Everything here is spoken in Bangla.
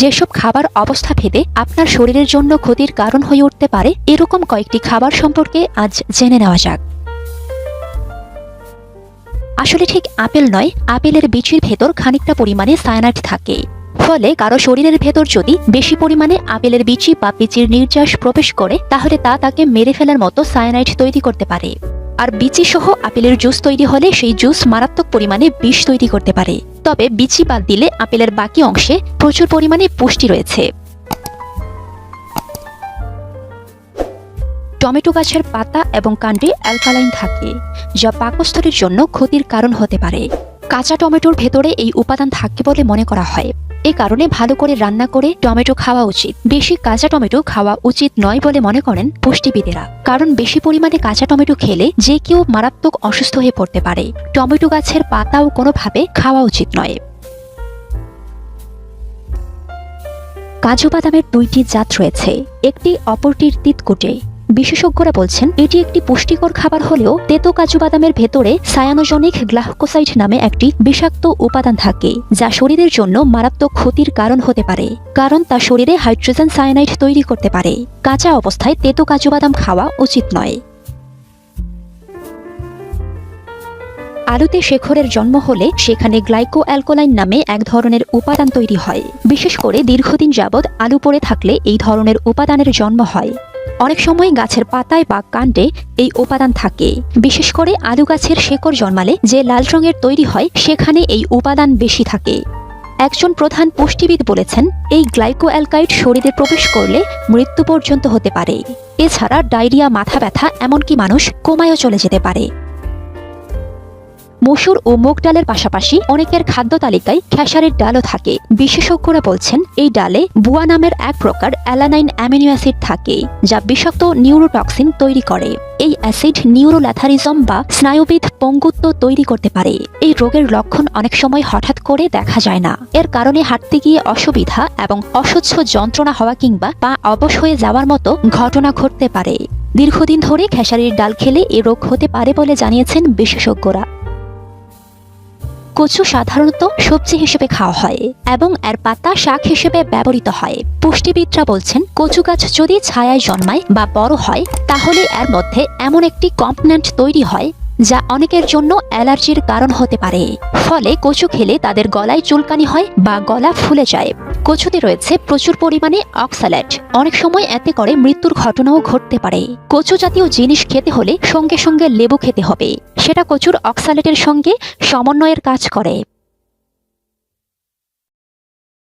যেসব খাবার অবস্থা ভেদে আপনার শরীরের জন্য ক্ষতির কারণ হয়ে উঠতে পারে, এরকম কয়েকটি খাবার সম্পর্কে আজ জেনে নেওয়া যাক। আসলে ঠিক আপেল নয়, আপেলের বিচির ভেতর খানিকটা পরিমাণে সায়ানাইড থাকে। ফলে কারও শরীরের ভেতর যদি বেশি পরিমাণে আপেলের বিচি বা বিচির নির্যাস প্রবেশ করে, তাহলে তা তাকে মেরে ফেলার মতো সায়ানাইড তৈরি করতে পারে। আর বিচি সহ আপেলের জুস তৈরি হলে সেই জুস মারাত্মক পরিমাণে বিষ তৈরি করতে পারে। তবে বিচি বাদ দিলে আপেলের বাকি অংশে প্রচুর পরিমাণে পুষ্টি রয়েছে। টমেটো গাছের পাতা এবং কাণ্ডে অ্যালকালাইন থাকে, যা পাকস্থলীর জন্য ক্ষতির কারণ হতে পারে। কাঁচা টমেটোর ভেতরে এই উপাদান থাকে বলে মনে করা হয়। এ কারণে ভালো করে রান্না করে টমেটো খাওয়া উচিত। বেশি কাঁচা টমেটো খাওয়া উচিত নয় বলে মনে করেন পুষ্টিবিদেরা। কারণ বেশি পরিমাণে কাঁচা টমেটো খেলে যে কেউ মারাত্মক অসুস্থ হয়ে পড়তে পারে। টমেটো গাছের পাতাও কোনোভাবে খাওয়া উচিত নয়। কাজু বাদামের দুইটি জাত রয়েছে। একটি অপরটির তিতকুটে। বিশেষজ্ঞরা বলছেন, এটি একটি পুষ্টিকর খাবার হলেও তেতো কাজু বাদামের ভেতরে সায়ানোজনিক গ্লাহকোসাইড নামে একটি বিষাক্ত উপাদান থাকে, যা শরীরের জন্য মারাত্মক ক্ষতির কারণ হতে পারে, কারণ তা শরীরে হাইড্রোজেন সায়ানাইড তৈরি করতে পারে। কাঁচা অবস্থায় তেতো কাজু বাদাম খাওয়া উচিত নয়। আলুতে শেখরের জন্ম হলে সেখানে গ্লাইকো অ্যালকোলাইন নামে এক ধরনের উপাদান তৈরি হয়। বিশেষ করে দীর্ঘদিন যাবৎ আলু পড়ে থাকলে এই ধরনের উপাদানের জন্ম হয়। অনেক সময় গাছের পাতায় বা কাণ্ডে এই উপাদান থাকে। বিশেষ করে আলু গাছের শেকড় জন্মালে যে লাল রঙের তৈরি হয়, সেখানে এই উপাদান বেশি থাকে। একজন প্রধান পুষ্টিবিদ বলেছেন, এই গ্লাইকো অ্যালকাইড শরীরে প্রবেশ করলে মৃত্যু পর্যন্ত হতে পারে। এছাড়া ডায়রিয়া, মাথা ব্যথা, এমনকি মানুষ কোমায়ও চলে যেতে পারে। মসুর ও মুগ ডালের পাশাপাশি অনেকের খাদ্য তালিকায় খেসারির ডালও থাকে। বিশেষজ্ঞরা বলছেন, এই ডালে বুয়া নামের এক প্রকার অ্যালানাইন অ্যামিনো অ্যাসিড থাকে, যা বিষাক্ত নিউরোটক্সিন তৈরি করে। এই অ্যাসিড নিউরোল্যাথারিজম বা স্নায়ুবিদ পঙ্গুত্ব তৈরি করতে পারে। এই রোগের লক্ষণ অনেক সময় হঠাৎ করে দেখা যায় না। এর কারণে হাঁটতে গিয়ে অসুবিধা এবং অসহ্য যন্ত্রণা হওয়া কিংবা পা অবশ হয়ে যাওয়ার মতো ঘটনা ঘটতে পারে। দীর্ঘদিন ধরে খেসারির ডাল খেলে এ রোগ হতে পারে বলে জানিয়েছেন বিশেষজ্ঞরা। কচু সাধারণত সবজি হিসেবে খাওয়া হয় এবং এর পাতা শাক হিসেবে ব্যবহৃত হয়। পুষ্টিবিদরা বলছেন, কচু গাছ যদি ছায়ায় জন্মায় বা বড় হয়, তাহলে এর মধ্যে এমন একটি কম্পোনেন্ট তৈরি হয় যা অনেকের জন্য অ্যালার্জির কারণ হতে পারে। ফলে কচু খেলে তাদের গলায় চুলকানি হয় বা গলা ফুলে যায়। কচুতে রয়েছে প্রচুর পরিমাণে অক্সালেট। অনেক সময় এতে করে মৃত্যুর ঘটনাও ঘটতে পারে। কচু জাতীয় জিনিস খেতে হলে সঙ্গে সঙ্গে লেবু খেতে হবে। সেটা কচুর অক্সালেটের সঙ্গে সমন্বয়ের কাজ করে।